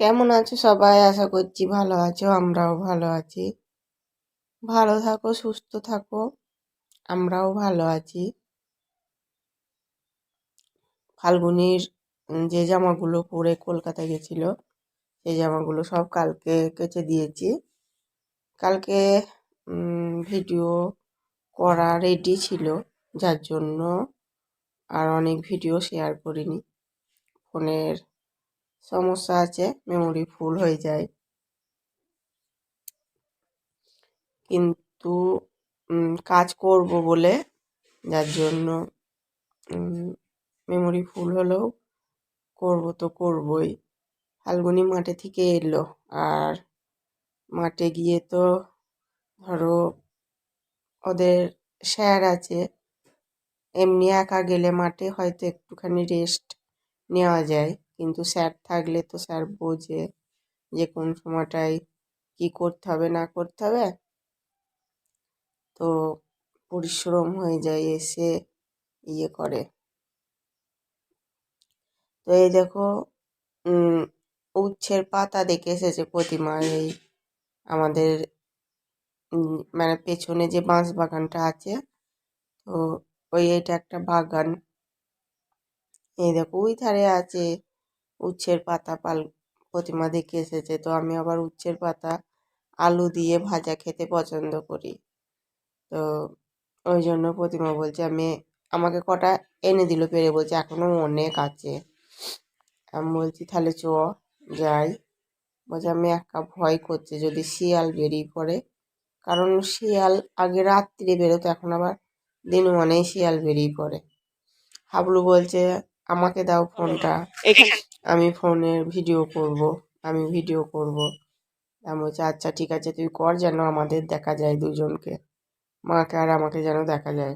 কেমন আছো সবাই? আশা করছি ভালো আছো, আমরাও ভালো আছি। ভালো থাকো, সুস্থ থাকো, আমরাও ভালো আছি। ফাল্গুনির যে জামাগুলো পরে কলকাতা গেছিল, সেই জামাগুলো সব কালকে কেচে দিয়েছি। কালকে ভিডিও করা রেডি ছিল, যার জন্য আর অনেক ভিডিও শেয়ার করিনি। ফোনের সমস্যা আছে মেমোরি ফুল হয়ে যায়। কিন্তু কাজ করব বলে, যার জন্য মেমোরি ফুল হলেও করব তো করবই। ফাল্গুনি মাঠে থেকে এলো, আর মাঠে গিয়ে তো, ধরো, ওদের স্যার আছে, এমনি একা গেলে মাঠে হয়তো একটুখানি রেস্ট নেওয়া যায়। কিন্তু স্যার থাকলে তো স্যার বোঝে যে কোন সময়টায় কী করতে হবে, না করতে হবে। তো পরিশ্রম হয়ে যায়, এসে ইয়ে করে। তো এই দেখো উচ্ছের পাতা দেখে এসেছে প্রতিমা এই আমাদের মানে পেছনে যে বাঁশ বাগানটা আছে, তো ওই এটা একটা বাগান। এই দেখো ওই ধারে আছে উচ্ছের পাতা পাল প্রতিমা দেখে এসেছে। তো আমি আবার উচ্ছের পাতা আলু দিয়ে ভাজা খেতে পছন্দ করি। তো ওই জন্য প্রতিমা বলছে, আমি, আমাকে কটা এনে দিল পেরে, বলছে এখনও অনেক আছে। আমি বলছি, তাহলে চ, যাই। বলছে, আমি একা ভয় করছে যদি শিয়াল বেরিয়ে পড়ে। কারণ শিয়াল আগে রাত্রিরে বেরোতো, এখন আবার দিন মানেই শিয়াল বেরিয়ে পড়ে। হাবলু বলছে, আমাকে দাও ফোনটা। আমি ফোনে ভিডিও করব, আমি ভিডিও করব। আমি বলছি আচ্ছা ঠিক আছে, তুই কর যেন আমাদের দেখা যায় দুজনকে। মাকে আর আমাকে যেন দেখা যায়।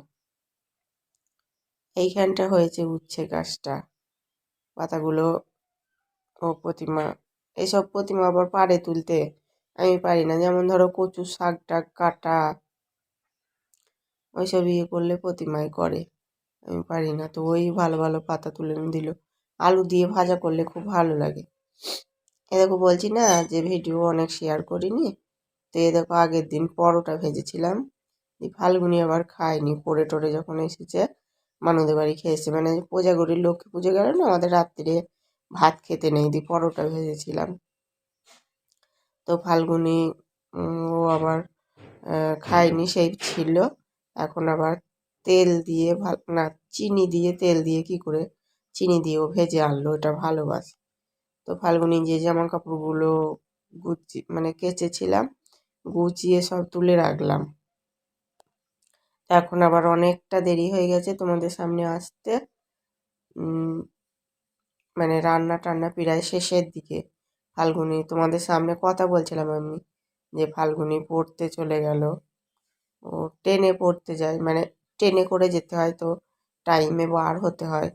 এইখানটা হয়েছে উচ্ছে গাছটা পাতাগুলো ও প্রতিমা এইসব প্রতিমা আবার পারে তুলতে আমি পারি না। যেমন ধরো কচু শাক টাক কাটা, ওইসব ইয়ে করলে প্রতিমাই করে। আমি পারি না। তো ওই ভালো ভালো পাতা তুলে দিল। আলু দিয়ে ভাজা করলে খুব ভালো লাগে। এ দেখো বলছি না যে ভিডিও অনেক শেয়ার করিনি। তো এ দেখো আগের দিন পরোটা ভেজেছিলাম। ফাল্গুনি আবার খায়নি পরে টরে যখন এসেছে মানুদের বাড়ি খেয়েছে। মানে কোজাগরির লক্ষ্মী পুজো গেল না, আমাদের রাত্রিরে ভাত খেতে নেই, দিয়ে পরোটা ভেজেছিলাম। তো ফাল্গুনি ও আবার খায়নি, সেই ছিল। এখন আবার তেল দিয়ে না, চিনি দিয়ে তেল দিয়ে কি করে চিনি দিয়ে ও ভেজে আনলো এটা ভালোবাসে। তো ফাল্গুনি যে জামা কাপড়গুলো গুচি মানে কেচেছিলাম, গুছিয়ে সব তুলে রাখলাম। এখন আবার অনেকটা দেরি হয়ে গেছে তোমাদের সামনে আসতে। মানে রান্না টান্না প্রায় শেষের দিকে। ফাল্গুনি, তোমাদের সামনে কথা বলছিলাম আমি, যে ফাল্গুনি পড়তে চলে গেল। ও ট্রেনে পড়তে যায় মানে ট্রেনে করে যেতে হয় তো টাইমে বার হতে হয়।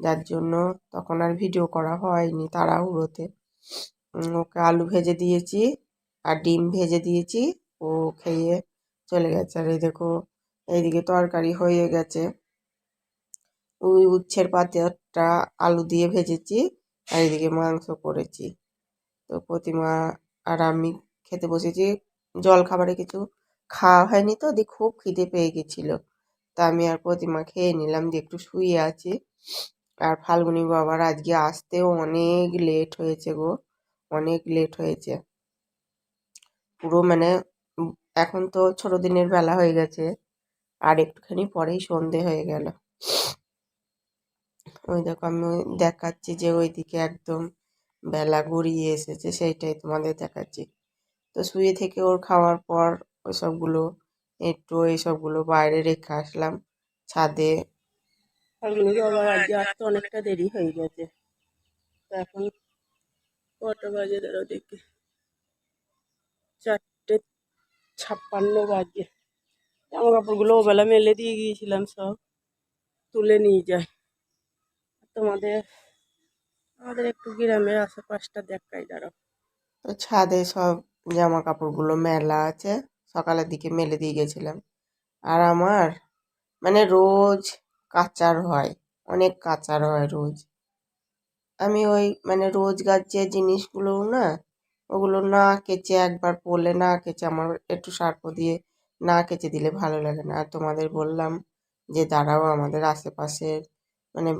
যার জন্য তখন আর ভিডিও করা হয়নি তাড়াহুড়োতে। ওকে আলু ভেজে দিয়েছি আর ডিম ভেজে দিয়েছি। ও খেয়ে চলে গেছে। আর এই দেখো, এইদিকে তরকারি হয়ে গেছে। ওই উচ্ছের পাতাটা আলু দিয়ে ভেজেছি আর এদিকে মাংস করেছি। তো প্রতিমা আর আমি খেতে বসেছি। জল খাবারে কিছু খাওয়া হয়নি তো, দিয়ে খুব খিদে পেয়ে গেছিল। তা আমি আর প্রতিমা খেয়ে নিলাম, দিয়ে একটু শুয়ে আছি। আর ফাল্গুনি বাবার আজকে আসতেও অনেক লেট হয়েছে গো, অনেক লেট হয়েছে। পুরো মানে এখন তো ছোট দিনের বেলা হয়ে গেছে, আর একটুখানি পরেই সন্ধে হয়ে গেল। ওই দেখো আমি দেখাচ্ছি যে ওইদিকে একদম বেলা গড়িয়ে এসেছে, সেইটাই তোমাদের দেখাচ্ছি। তো শুয়ে থেকে ওর খাওয়ার পর ওই সবগুলো, একটু এই সবগুলো বাইরে রেখে আসলাম, ছাদে ফাল্গুনি বাবা আজকে আসতে অনেকটা দেরি হয়ে গেছে। তো এখন কটা বাজে ধরো দেখি। চারটে ছাপ্পান্ন বাজে। জামা কাপড়গুলো ওবেলা মেলে দিয়ে গিয়েছিলাম সব। তুলে নিয়ে যায় তোমাদের আমাদের একটু গ্রামের আশেপাশটা দেখাই দাঁড়াও তো ছাদে সব জামা কাপড়গুলো মেলা আছে। সকালের দিকে মেলে দিয়ে গেছিলাম। আর আমার মানে রোজ কাচার হয়, অনেক কাচার হয় রোজ। আমি ওই মানে রোজগার যে জিনিসগুলো না, ওগুলো না কেচে একবার পরলে না কেচে আমার একটু সার্ফ দিয়ে না কেচে দিলে ভালো লাগে না। আর তোমাদের বললাম যে দাঁড়াও, আমাদের আশেপাশের মানে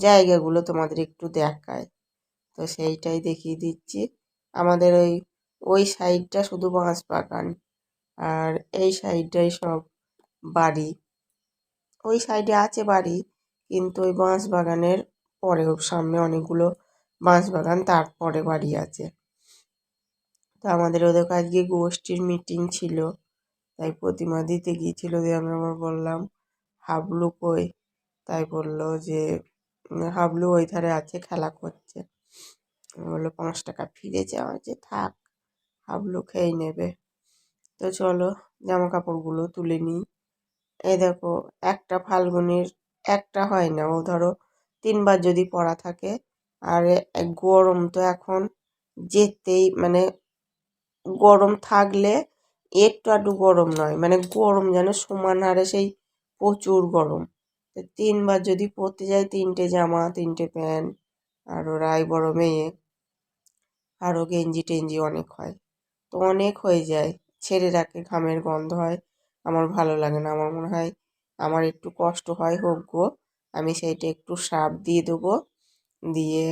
জায়গাগুলো তোমাদের একটু দেখায়। তো সেইটাই দেখিয়ে দিচ্ছি। আমাদের ওই ওই সাইডটা শুধু বাঁশ বাগান আর এই সাইডটাই সব বাড়ি। ওই সাইডে আছে বাড়ি, কিন্তু ওই বাঁশ বাগানের পরেও সামনে অনেকগুলো বাঁশ বাগান তারপরে বাড়ি আছে। তো আমাদের ওদের আজকে গোষ্ঠীর মিটিং ছিল, তাই প্রতিমা দিতে গিয়েছিল দিয়ে আমি আবার বললাম, হাবলু কই? তাই বলল যে হাবলু ওই ধারে আছে, খেলা করছে। বলল পাঁচ টাকা ফিরে যাওয়া যে থাক, হাবলু খেয়ে নেবে। তো চলো, জামা কাপড়গুলো তুলে নিই। এই দেখো, একটা ফাল্গুনির, একটা হয় না, ও ধরো তিনবার যদি পড়া থাকে, আর গরম তো এখন যেতেই মানে গরম থাকলে একটু আধটু গরম নয় মানে গরম যেন সমান হারে সেই প্রচুর গরম। তিনবার যদি পরতে যায় তিনটে জামা, তিনটে প্যান্ট, আর ওরাই বড় মেয়ে, আরও গেঞ্জি টেঞ্জি অনেক হয়, তো অনেক হয়ে যায় ছেড়ে রাখে ঘামের গন্ধ হয় আমার ভালো লাগে না। আমার মনে হয় আমার একটু কষ্ট হয়, হোক গো, আমি সেইটা একটু সাপ দিয়ে দেবো। দিয়ে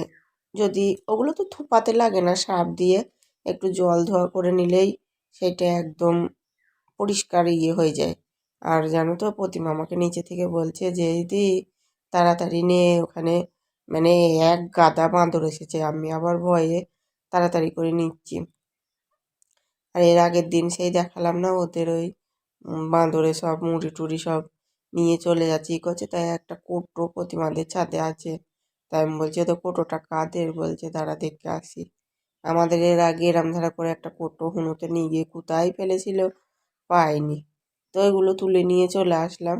যদি, ওগুলো তো থোপাতে লাগে না, সাপ দিয়ে একটু জল ধোয়া করে নিলেই সেটা একদম পরিষ্কার ইয়ে হয়ে যায়। আর জানো তো, প্রতিমা আমাকে নিচে থেকে বলছে যে, দিদি, তাড়াতাড়ি নিয়ে ওখানে মানে এক গাদা বাঁদর এসেছে, আমি আবার ভয়ে তাড়াতাড়ি করে নিচ্ছি। আর এর আগের দিন সেই দেখালাম না, ওদের ওই বাঁদরে সব, মুড়ি টুড়ি সব নিয়ে চলে যাচ্ছে। ই করছে, তাই একটা কোটো প্রতিমাদের ছাদে আছে। তাই আমি বলছি তো কোটোটা কাদের? বলছে, দাঁড়া, দেখে আসি। আমাদের এর আগে এরম ধারা করে একটা কোটো হুনুতে নিয়ে গিয়ে কোথায় ফেলেছিল, পাইনি। তো এগুলো তুলে নিয়ে চলে আসলাম।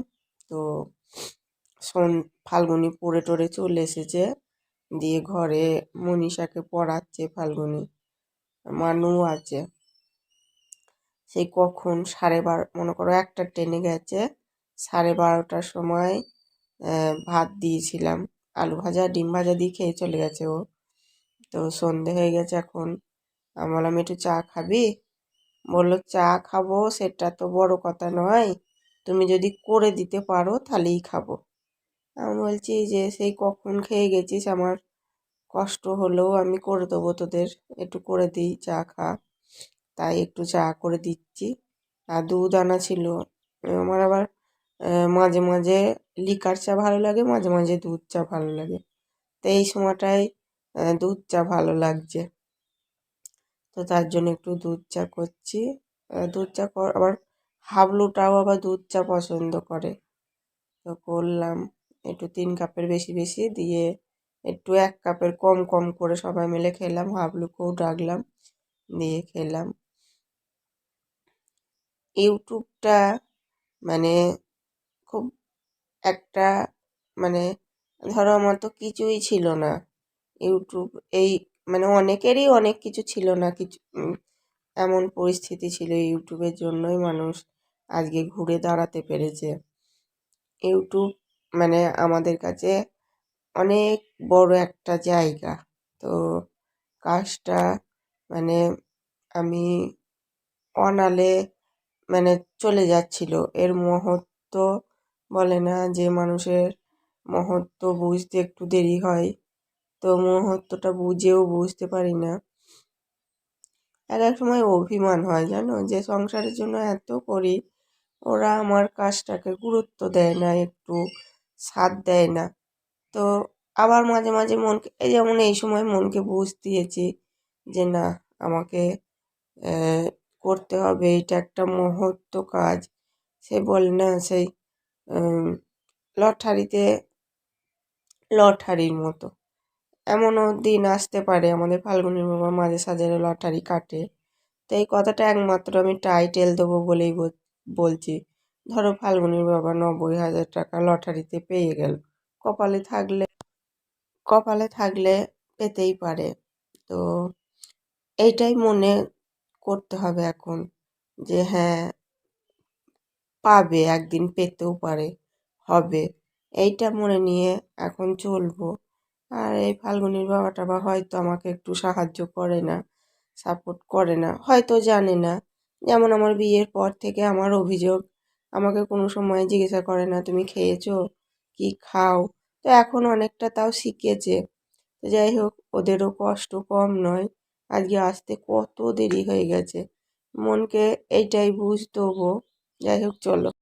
তো সন, ফাল্গুনি পড়ে টরে চলে এসেছে। দিয়ে ঘরে মনীষাকে পড়াচ্ছে, ফাল্গুনি। মানু আছে। সেই কখন সাড়ে বারো, মনে করো একটা ট্রেনে গেছে, সাড়ে বারোটার সময় ভাত দিয়েছিলাম, আলু ভাজা, ডিম ভাজা দিয়ে খেয়ে চলে গেছে ও। তো সন্ধে হয়ে গেছে এখন। আমি বললাম, একটু চা খাবি? বলল, চা খাব, সেটা তো বড় কথা নয়। তুমি যদি করে দিতে পারো, তাহলেই খাব। আমি বলছি যে, সেই কখন খেয়ে গেছিস? আমার কষ্ট হলেও আমি করে দেবো তোদের। একটু করে দিই, চা খা। তাই একটু চা করে দিচ্ছি। আর দুধ আনা ছিল। আমার আবার মাঝে মাঝে লিকার চা ভালো লাগে, মাঝে মাঝে দুধ চা ভালো লাগে। তো এই সময়টায় দুধ চা ভালো লাগছে। তো তার জন্য একটু দুধ চা করছি। দুধ চা কর, আবার হাবলুটাও আবার দুধ চা পছন্দ করে। তো করলাম, একটু তিন কাপের বেশি বেশি দিয়ে একটু এক কাপের কম কম করে সবাই মিলে খেলাম, হাবলুকেও ডাকলাম, দিয়ে খেলাম। ইউটিউবটা মানে খুব একটা মানে ধরো আমার তো কিছুই ছিল না। ইউটিউব এই মানে অনেকেরই অনেক কিছু ছিল না। কিছু এমন পরিস্থিতি ছিল ইউটিউবের জন্যই মানুষ আজকে ঘুরে দাঁড়াতে পেরেছে। ইউটিউব মানে আমাদের কাছে অনেক বড় একটা জায়গা। তো কাজটা মানে আমি অনালে মানে চলে যাচ্ছিল। এর মহত্ব বলে না যে মানুষের মহত্ব বুঝতে একটু দেরি হয়। তো মহত্বটা বুঝেও বুঝতে পারি না। এক এক সময় অভিমান হয়, জানো? যে সংসারের জন্য এত করি, ওরা আমার কাজটাকে গুরুত্ব দেয় না, একটু সাথ দেয় না। তো আবার মাঝে মাঝে মনকে, এই যেমন এই সময় মনকে বুঝ দিয়েছি যে না, আমাকে করতে হবে, এটা একটা মহত্ব কাজ। সে বলে, না, সেই লটারিতে, লটারির মতো। এমনও দিন আসতে পারে, আমাদের ফাল্গুনির বাবা মাঝে সাঝে লটারি কাটে। তো এই কথাটা একমাত্র আমি টাইটেল দেবো বলেই বলছি। ধরো ফাল্গুনির বাবা নব্বই হাজার টাকা লটারিতে পেয়ে গেল। কপালে থাকলে কপালে থাকলে পেতেই পারে। তো, এইটাই মনে করতে হবে এখন যে হ্যাঁ পাবে, একদিন পেতেও পারে, হবে। এইটা মনে নিয়ে এখন চলবো। আর এই ফাল্গুনির বাবাটা বা হয়তো আমাকে একটু সাহায্য করে না সাপোর্ট করে না, হয়তো জানে না। যেমন আমার বিয়ের পর থেকে আমার অভিযোগ, আমাকে কোনো সময় জিজ্ঞাসা করে না, তুমি খেয়েছো? কি খাও? তো এখন অনেকটা তাও শিখেছে। যাই হোক, ওদেরও কষ্ট কম নয়। আজকে আসতে কত দেরি হয়ে গেছে। মনকে এইটাই বুঝ দেবো যাই হোক চলো।